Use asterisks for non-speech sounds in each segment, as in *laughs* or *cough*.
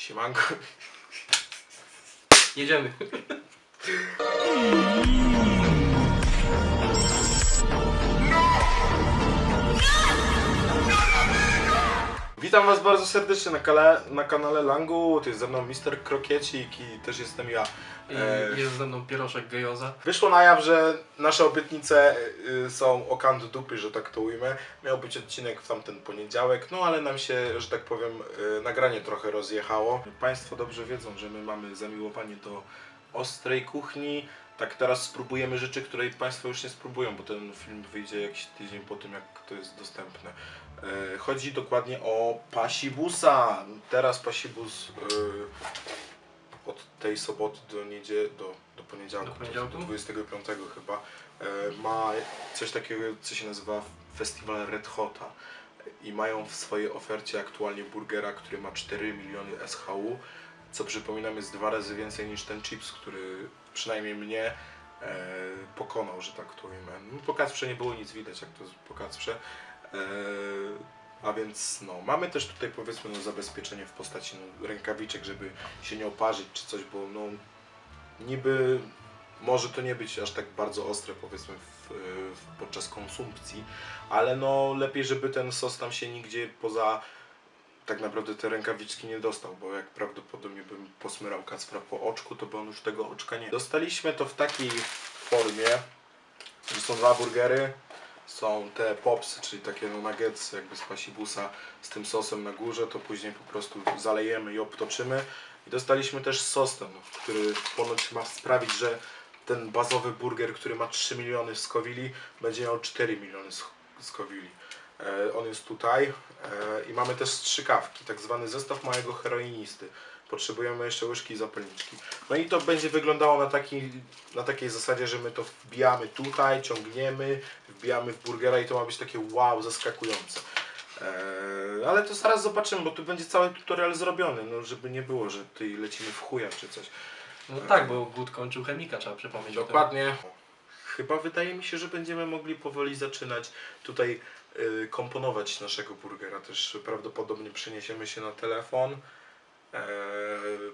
Siemanko. *laughs* Jedziemy. *laughs* Witam Was bardzo serdecznie na, kale, na kanale Langu. To jest ze mną Mister Krokiecik i też jestem ja. I E, jest ze mną pieroszek gejoza. Wyszło na jaw, że nasze obietnice y, są o kant dupy, że tak to ujmę. Miał być odcinek w tamten poniedziałek, no ale nam się, że tak powiem, y, nagranie trochę rozjechało. Państwo dobrze wiedzą, że my mamy zamiłowanie do ostrej kuchni. Tak teraz spróbujemy rzeczy, której Państwo już nie spróbują, bo ten film wyjdzie jakiś tydzień po tym, jak to jest dostępne. E, Chodzi dokładnie o pasibusa. Teraz pasibus y, od tej soboty do niedzieli, do, do poniedziałku, Do poniedziałku? do 25 chyba, e, ma coś takiego, co się nazywa Festiwal Red Hota. I mają w swojej ofercie aktualnie burgera, który ma 4 miliony SHU, co przypominam jest dwa razy więcej niż ten chips, który przynajmniej mnie e, pokonał, że tak to ujmę. No, po Kacprze nie było nic widać, jak to po Kacprze. E, a więc no, mamy też tutaj powiedzmy no, zabezpieczenie w postaci no, rękawiczek, żeby się nie oparzyć czy coś, bo no niby może to nie być aż tak bardzo ostre powiedzmy w, w, podczas konsumpcji, ale no lepiej, żeby ten sos tam się nigdzie poza tak naprawdę te rękawiczki nie dostał, bo jak prawdopodobnie bym posmyrał Kacpra po oczku, to by on już tego oczka nie Dostaliśmy to w takiej formie, że są dwa burgery, są te popsy, czyli takie no nuggetsy jakby z pasibusa z tym sosem na górze, to później po prostu zalejemy i obtoczymy. I dostaliśmy też sos ten, który ponoć ma sprawić, że ten bazowy burger, który ma 3 miliony skowili, będzie miał 4 miliony sk- skowili. E, on jest tutaj e, i mamy też strzykawki, tak zwany zestaw małego heroinisty. Potrzebujemy jeszcze łyżki i zapalniczki. No i to będzie wyglądało na, taki, na takiej zasadzie, że my to wbijamy tutaj, ciągniemy, wbijamy w burgera i to ma być takie wow, zaskakujące. Eee, ale to zaraz zobaczymy, bo tu będzie cały tutorial zrobiony, no żeby nie było, że tutaj lecimy w chuja czy coś. No tak, bo głód kończył chemika, trzeba przypomnieć. o tym. Dokładnie. Chyba wydaje mi się, że będziemy mogli powoli zaczynać tutaj komponować naszego burgera. Też prawdopodobnie przeniesiemy się na telefon. E,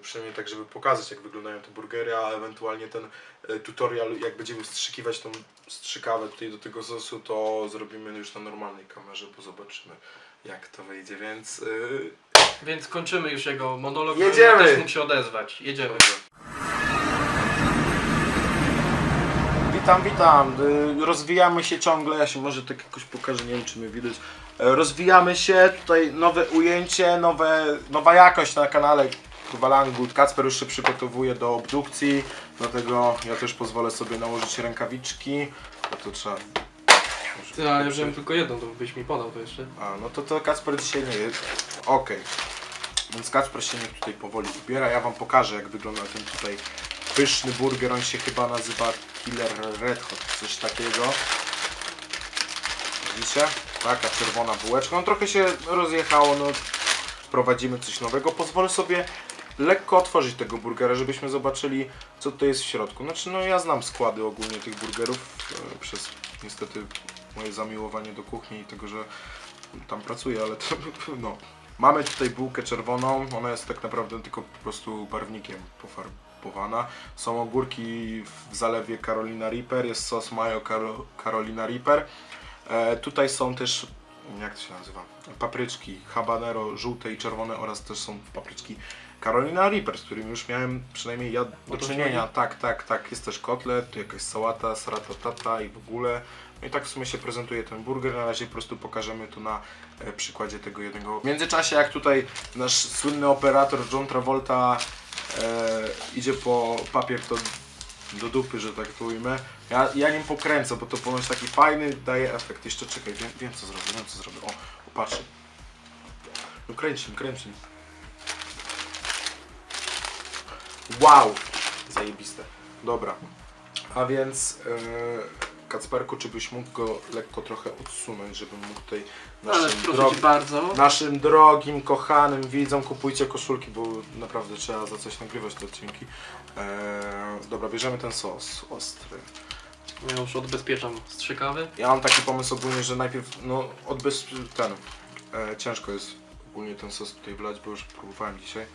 przynajmniej tak, żeby pokazać jak wyglądają te burgery, a ewentualnie ten e, tutorial, jak będziemy wstrzykiwać tą strzykawę tutaj do tego sosu, to zrobimy już na normalnej kamerze, bo zobaczymy jak to wyjdzie, więc y, Więc kończymy już jego monolog, Jedziemy! też mógł się odezwać. Jedziemy. Witam, witam. Y, Rozwijamy się ciągle. Ja się może tak jakoś pokażę, nie wiem czy mnie widać. E, Rozwijamy się, tutaj nowe ujęcie, nowe, nowa jakość na kanale Kuwalangu. Kacper już się przygotowuje do obdukcji, dlatego ja też pozwolę sobie nałożyć rękawiczki. No to trzeba. Ty, ale ja wziąłem tylko jedną, to byś mi podał to jeszcze. A, no to, to Kacper dzisiaj nie jest. Okej. Więc Kacper się niech tutaj powoli ubiera. Ja wam pokażę jak wygląda ten tutaj pyszny burger. On się chyba nazywa Killer Red Hot, coś takiego. Widzicie? Taka czerwona bułeczka. No trochę się rozjechało, no wprowadzimy coś nowego. Pozwolę sobie lekko otworzyć tego burgera, żebyśmy zobaczyli co to jest w środku. Znaczy no ja znam składy ogólnie tych burgerów e, przez niestety moje zamiłowanie do kuchni i tego, że tam pracuję, ale to *laughs* no. Mamy tutaj bułkę czerwoną, ona jest tak naprawdę tylko po prostu barwnikiem pofarbowana. Są ogórki w zalewie Carolina Reaper, jest sos mayo Caro- Carolina Reaper. E, tutaj są też, jak to się nazywa, papryczki habanero żółte i czerwone oraz też są papryczki Carolina Reaper, z którymi już miałem przynajmniej ja do czynienia. Tak, tak, tak. Jest też kotlet, tu jakaś sałata, saratatata i w ogóle. No i tak w sumie się prezentuje ten burger. Na razie po prostu pokażemy tu na e, przykładzie tego jednego. W międzyczasie jak tutaj nasz słynny operator John Travolta idzie po papier to do dupy, że tak to ujmę. Ja, ja nim pokręcę, bo to ponoć taki fajny daje efekt. Jeszcze czekaj, wiem, wiem co zrobię, wiem co zrobię. O, popatrzę. No nim. Wow! Zajebiste. Dobra. A więc yy, Kacperku, czy byś mógł go lekko trochę odsunąć, żebym mógł tutaj Ale naszym, proszę drog- Ci bardzo. naszym drogim, kochanym widzom kupujcie koszulki, bo naprawdę trzeba za coś nagrywać te odcinki. Eee, dobra, bierzemy ten sos ostry. Ja już odbezpieczam strzykawy. Ja mam taki pomysł ogólnie, że najpierw no odbez ten e, ciężko jest ogólnie ten sos tutaj wlać, bo już próbowałem dzisiaj.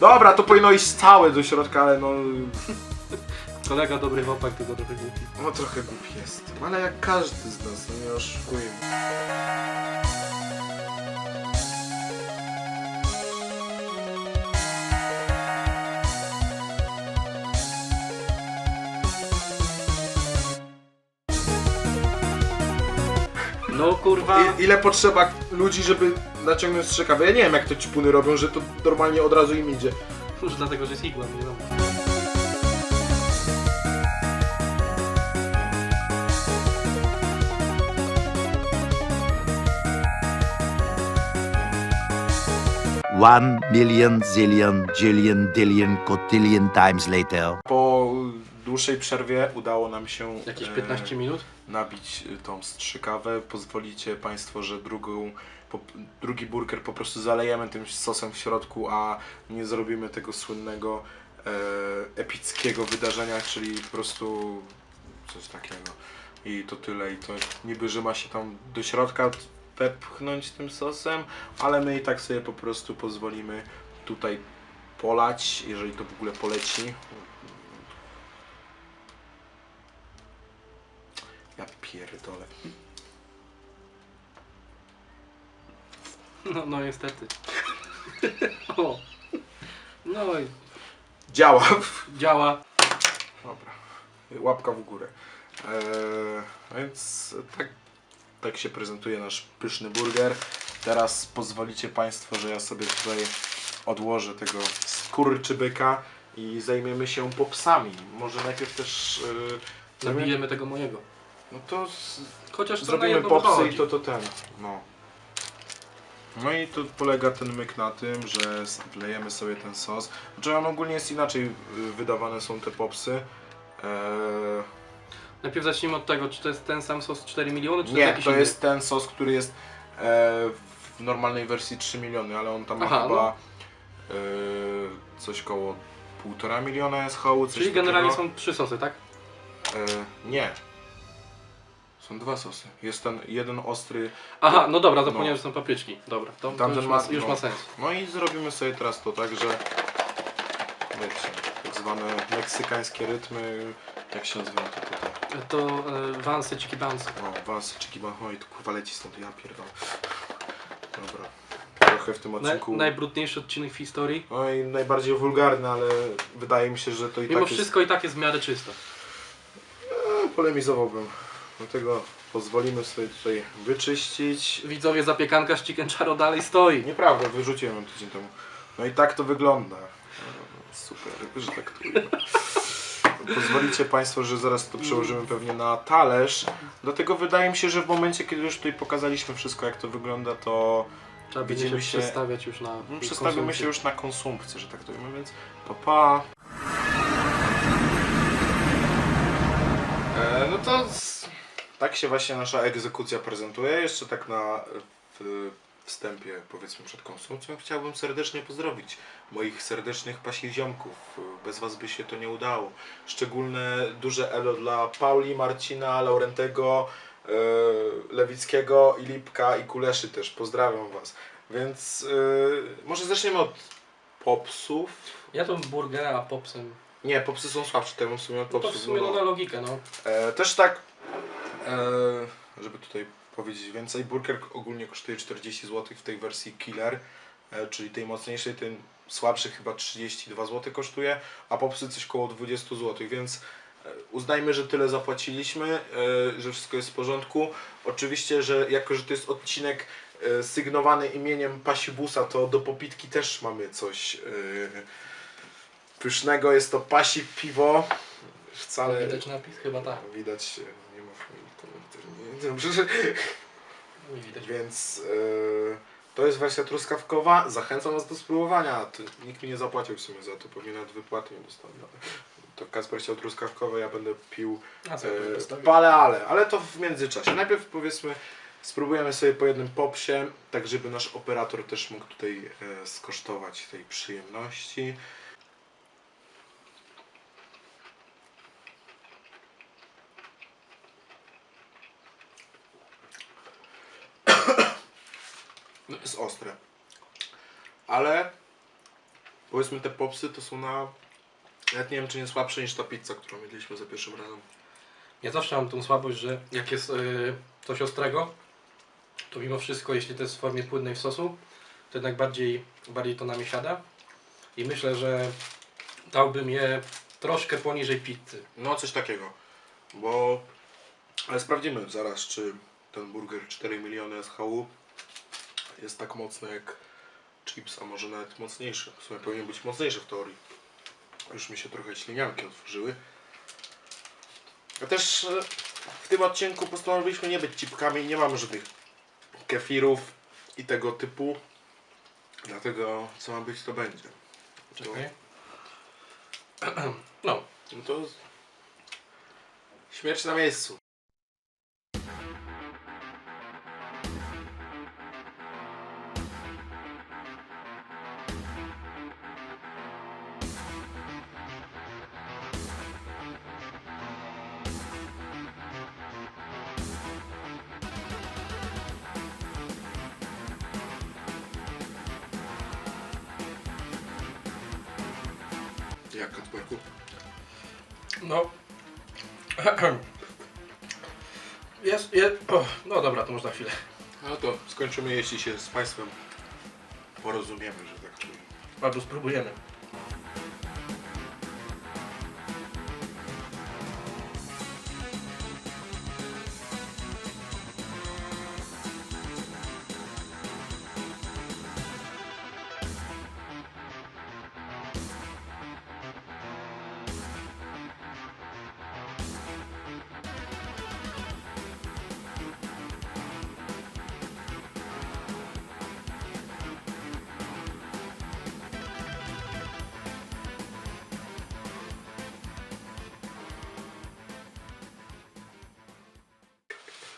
Dobra, to powinno iść całe do środka, ale no... *laughs* Kolega dobry chłopak, tylko trochę głupi. No trochę głupi jest. Ale jak każdy z nas, no nie oszukujmy. No kurwa. I, ile potrzeba ludzi, żeby naciągnąć strzykawę? Ja nie wiem jak to ćpuny robią, że to normalnie od razu im idzie. Już dlatego, że jest igła, nie wiadomo. One million zillion jillion dillion cotillion times later. Po dłuższej przerwie udało nam się Jakieś e, 15 minut? nabić y, tą strzykawę. Pozwolicie Państwo, że drugą, po, drugi burger po prostu zalejemy tym sosem w środku, a nie zrobimy tego słynnego e, epickiego wydarzenia, czyli po prostu coś takiego. I to tyle. I to niby, że ma się tam do środka wepchnąć tym sosem, ale my i tak sobie po prostu pozwolimy tutaj polać, jeżeli to w ogóle poleci. Ja pierdolę. No, no niestety. *laughs* o. No i Działa. działa. Dobra. Łapka w górę. Eee, więc tak, tak się prezentuje nasz pyszny burger. Teraz pozwolicie Państwo, że ja sobie tutaj odłożę tego skurczybyka i zajmiemy się popsami. Może najpierw też... Yy, Zabijemy tego mojego. No to z, Chociaż na zrobimy jedno popsy wychodzi. i to to ten. No. No i tu polega ten myk na tym, że wlejemy sobie ten sos. Znaczy on ogólnie jest inaczej y, wydawane są te popsy. Eee, Najpierw zacznijmy od tego, czy to jest ten sam sos 4 miliony, czy to nie, jest jakiś to jest ten sos, który jest e, w normalnej wersji 3 miliony, ale on tam ma Aha, chyba e, coś koło 1,5 miliona coś Czyli generalnie takiego. są trzy sosy, tak? E, nie. Są dwa sosy. Jest ten jeden ostry, Aha, no dobra, No. zapomniałem, że są papryczki. Dobra, to, to już, ma- ma, już no. ma sens. No i zrobimy sobie teraz to tak, że wiecie, tak zwane meksykańskie rytmy, jak się nazywa to tutaj? To e, wansy, ciki bansy. O, was, czeki, oj, to kurwa leci stąd, ja pierdolę. Dobra, trochę w tym Naj, odcinku, najbrudniejszy odcinek w historii. no i najbardziej wulgarny, ale wydaje mi się, że to i Mimo tak wszystko i tak jest w miarę czysto. jest, polemizowałbym. Dlatego pozwolimy sobie tutaj wyczyścić. Widzowie, zapiekanka z chicken charo dalej stoi. Nieprawda, wyrzuciłem ją tydzień temu. No i tak to wygląda. Super, że tak to wygląda. Pozwolicie Państwo, że zaraz to przełożymy pewnie na talerz. Dlatego wydaje mi się, że w momencie, kiedy już tutaj pokazaliśmy wszystko, jak to wygląda, to Trzeba będzie się się- przestawiać już na no, przestawimy się konsumpcję. już na konsumpcję, że tak to wiemy, więc pa pa. E, no to z... tak się właśnie nasza egzekucja prezentuje. Jeszcze tak na w wstępie, powiedzmy przed konsumpcją, chciałbym serdecznie pozdrowić moich serdecznych pasich ziomków. Bez Was by się to nie udało. Szczególne duże elo dla Pauli, Marcina, Laurentego, e, Lewickiego i Lipka i Kuleszy też. Pozdrawiam Was. Więc e, może zaczniemy od popsów. Ja to burgera, popsem. Nie, popsy są słabsze, bym w sumie od No to w popsów. sumie no, na logikę, no. E, też tak, żeby tutaj powiedzieć więcej, burger ogólnie kosztuje 40 zł w tej wersji Killer, e, czyli tej mocniejszej, ten słabszy chyba 32 zł kosztuje, a popsy coś koło 20 zł, więc e, uznajmy, że tyle zapłaciliśmy, e, że wszystko jest w porządku. Oczywiście, że jako, że to jest odcinek e, sygnowany imieniem Pasibusa, to do popitki też mamy coś e, pysznego. Jest to pasi piwo. Wcale Widać napis? Chyba tak. Widać, e, nie mów mi, to też nie dobrze, że... Nie widać. Więc e, to jest wersja truskawkowa. Zachęcam Was do spróbowania. Nikt mi nie zapłacił w sumie za to, pewnie nawet wypłaty nie dostałem. To Kasper chciał truskawkowe, ja będę pił A co e, paleale, ale to w międzyczasie. Najpierw powiedzmy, spróbujemy sobie po jednym popsie, tak żeby nasz operator też mógł tutaj e, skosztować tej przyjemności. Ostre. Ale Powiedzmy te popsy to są na... Nawet nie wiem czy nie słabsze niż ta pizza, którą jedliśmy za pierwszym razem. Ja zawsze mam tą słabość, że jak jest yy, coś ostrego, to mimo wszystko, jeśli to jest w formie płynnej w sosu, to jednak bardziej, bardziej to na mnie siada. I myślę, że dałbym je troszkę poniżej pizzy. No coś takiego. Bo... Ale sprawdzimy zaraz czy ten burger 4 miliony SHU jest tak mocny jak chips, a może nawet mocniejszy. W sumie powinien być mocniejszy w teorii. Już mi się trochę ślinianki otworzyły. A też e, w tym odcinku postanowiliśmy nie być cipkami, nie mamy żadnych kefirów i tego typu. Dlatego co ma być to będzie. Czekaj. No, *clears throat* no to śmierć na miejscu. No. *clears throat* Jest, jest, o, no dobra, to można chwilę. No to skończymy, jeśli się z Państwem porozumiemy, że tak powiem. Albo spróbujemy.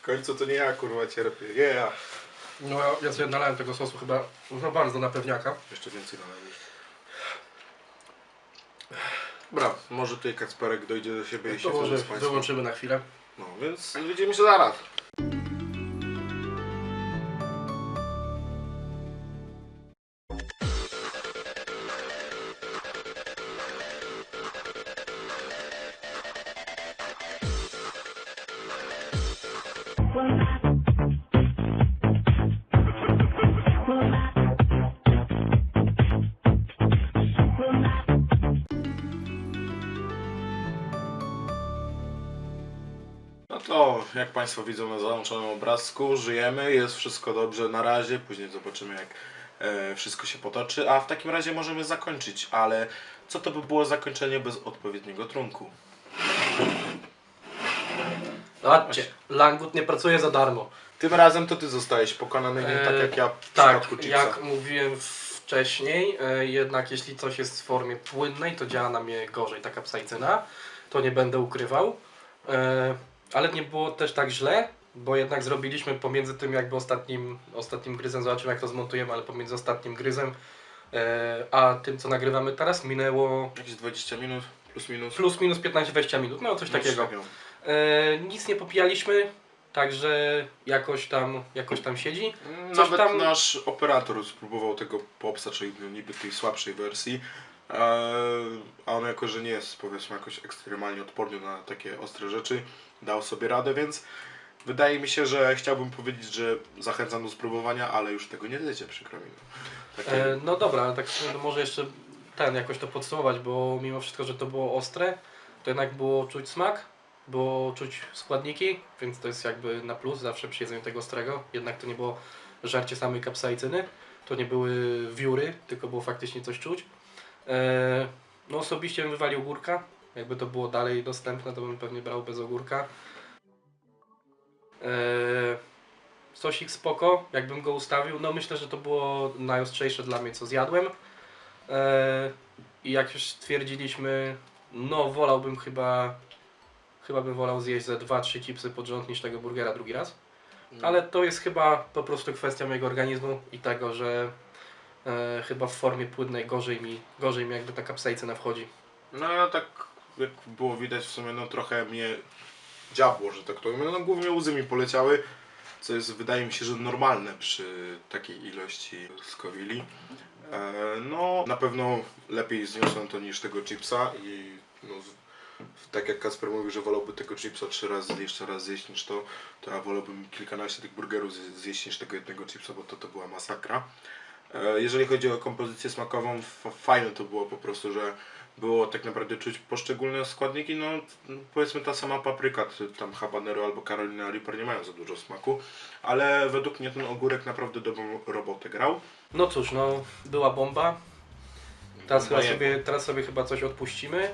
W końcu to nie ja kurwa cierpię, nie ja. No ja, ja sobie nalałem tego sosu chyba no bardzo na pewniaka. Jeszcze więcej należy. Dobra, może tutaj Kacperek dojdzie do siebie i się To może wyłączymy na chwilę. No więc widzimy się zaraz. Jak Państwo widzą na załączonym obrazku, żyjemy, jest wszystko dobrze na razie, później zobaczymy jak e, wszystko się potoczy, a w takim razie możemy zakończyć, ale co to by było zakończenie bez odpowiedniego trunku? Zobaczcie, Langwood nie pracuje za darmo. Tym razem to Ty zostałeś pokonany, nie tak jak ja w Tak, przypadku chipsa. jak mówiłem wcześniej, e, jednak jeśli coś jest w formie płynnej, to działa na mnie gorzej ta kapsaicyna. To nie będę ukrywał. E, Ale nie było też tak źle, bo jednak zrobiliśmy pomiędzy tym jakby ostatnim, ostatnim gryzem, zobaczymy jak to zmontujemy, ale pomiędzy ostatnim gryzem e, a tym co nagrywamy teraz minęło Jakieś 20 minut, plus minus. plus minus 15-20 minut, no coś takiego. E, nic nie popijaliśmy, także jakoś tam, jakoś tam siedzi. Coś Nawet tam- nasz operator spróbował tego popsa, czyli no niby tej słabszej wersji, a on jako, że nie jest powiedzmy jakoś ekstremalnie odporny na takie ostre rzeczy, dał sobie radę, więc wydaje mi się, że chciałbym powiedzieć, że zachęcam do spróbowania, ale już tego nie zjecie, przykro mi. Takie, no dobra, tak może jeszcze ten jakoś to podsumować, bo mimo wszystko, że to było ostre, to jednak było czuć smak, było czuć składniki, więc to jest jakby na plus zawsze przy jedzeniu tego ostrego. Jednak to nie było żarcie samej kapsaicyny, to nie były wióry, tylko było faktycznie coś czuć. E, no osobiście bym wywalił ogórka, jakby to było dalej dostępne, to bym pewnie brał bez ogórka. E, Sosik spoko, jakbym go ustawił. No myślę, że to było najostrzejsze dla mnie, co zjadłem. Eee, I jak już stwierdziliśmy, no wolałbym chyba, chyba bym wolał zjeść ze 2-3 chipsy pod rząd niż tego burgera drugi raz. Ale to jest chyba po prostu kwestia mojego organizmu i tego, że e, chyba w formie płynnej gorzej mi, gorzej mi jakby ta kapsaicyna wchodzi. No ja tak, jak było widać w sumie, no trochę mnie dziabło, że tak to powiem. No głównie łzy mi poleciały, co jest wydaje mi się, że normalne przy takiej ilości skowili. E, no, na pewno lepiej zniosłem to niż tego chipsa i no, tak jak Kasper mówił, że wolałby tego chipsa trzy razy jeszcze raz zjeść niż to, to ja wolałbym kilkanaście tych burgerów zje- zjeść niż tego jednego chipsa, bo to, to była masakra. E, Jeżeli chodzi o kompozycję smakową, fajne to było po prostu, że było tak naprawdę czuć poszczególne składniki, no powiedzmy ta sama papryka, czy tam habanero albo Carolina Reaper nie mają za dużo smaku, ale według mnie ten ogórek naprawdę dobrą robotę grał. No cóż, no była bomba. Teraz, chyba sobie, teraz sobie chyba coś odpuścimy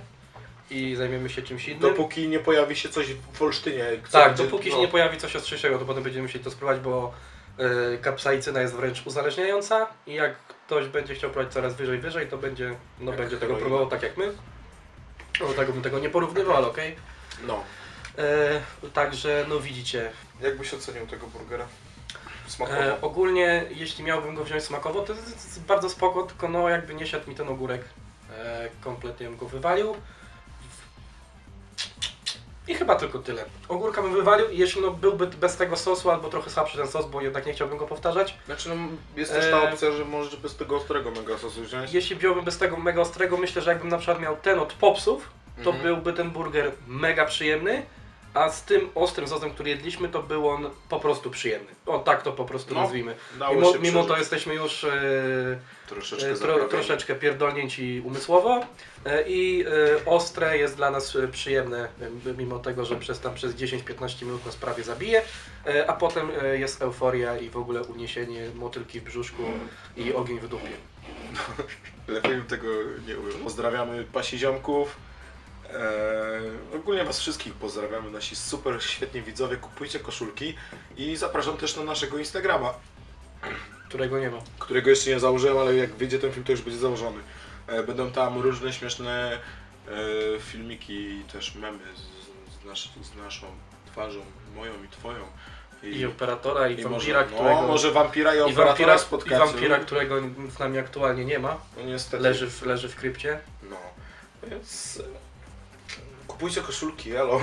i zajmiemy się czymś innym. Dopóki nie pojawi się coś w Olsztynie. co tak, będzie- dopóki się no, nie pojawi coś ostrzejszego, to potem będziemy musieli to spróbować, bo kapsaicyna jest wręcz uzależniająca i jak ktoś będzie chciał próbować coraz wyżej, wyżej, to będzie, no, Jak będzie tego heroina. próbował tak jak my. No tego bym tego nie porównywał, ale okej. No. Y, Także, no widzicie, Jak byś ocenił tego burgera? Smakowo. E, ogólnie, jeśli miałbym go wziąć smakowo, to jest, jest bardzo spoko, tylko no jakby nie siadł mi ten ogórek, e, kompletnie bym go wywalił. I chyba tylko tyle. Ogórka bym wywalił i jeśli no byłby bez tego sosu albo trochę słabszy ten sos, bo jednak nie chciałbym go powtarzać. Znaczy no, jest też ta E, opcja, że możesz bez tego ostrego mega sosu wziąć. Jeśli wziąłbym bez tego mega ostrego, myślę, że jakbym na przykład miał ten od popsów, to Mhm. byłby ten burger mega przyjemny, a z tym ostrym sosem, który jedliśmy, to był on po prostu przyjemny. O tak to po prostu No, nazwijmy. Dało Mimo, się mimo to przeżyć. jesteśmy już e, troszeczkę e, tro, troszeczkę pierdolnięci umysłowo e, i e, ostre jest dla nas e, przyjemne, e, mimo tego, że przez tam przez 10-15 minut nas prawie zabije, e, a potem e, jest euforia i w ogóle uniesienie, motylki w brzuszku i ogień w dupie. *laughs* Lepiej bym tego nie ujął. Pozdrawiamy pasiziomków. Ogólnie Was wszystkich pozdrawiamy, nasi super świetni widzowie. Kupujcie koszulki i zapraszam też na naszego Instagrama, Którego nie ma. którego jeszcze nie założyłem, ale jak wyjdzie ten film, to już będzie założony. E, będą tam różne śmieszne e, filmiki i też memy z, z, nasz, z naszą twarzą, moją i Twoją. I operatora, i, i wampira, może, którego... no, może wampira i I operatora wampira, I spotkacie. wampira, którego z nami aktualnie nie ma, No niestety. leży w, leży w krypcie. No, więc e, kupujcie koszulki, elo.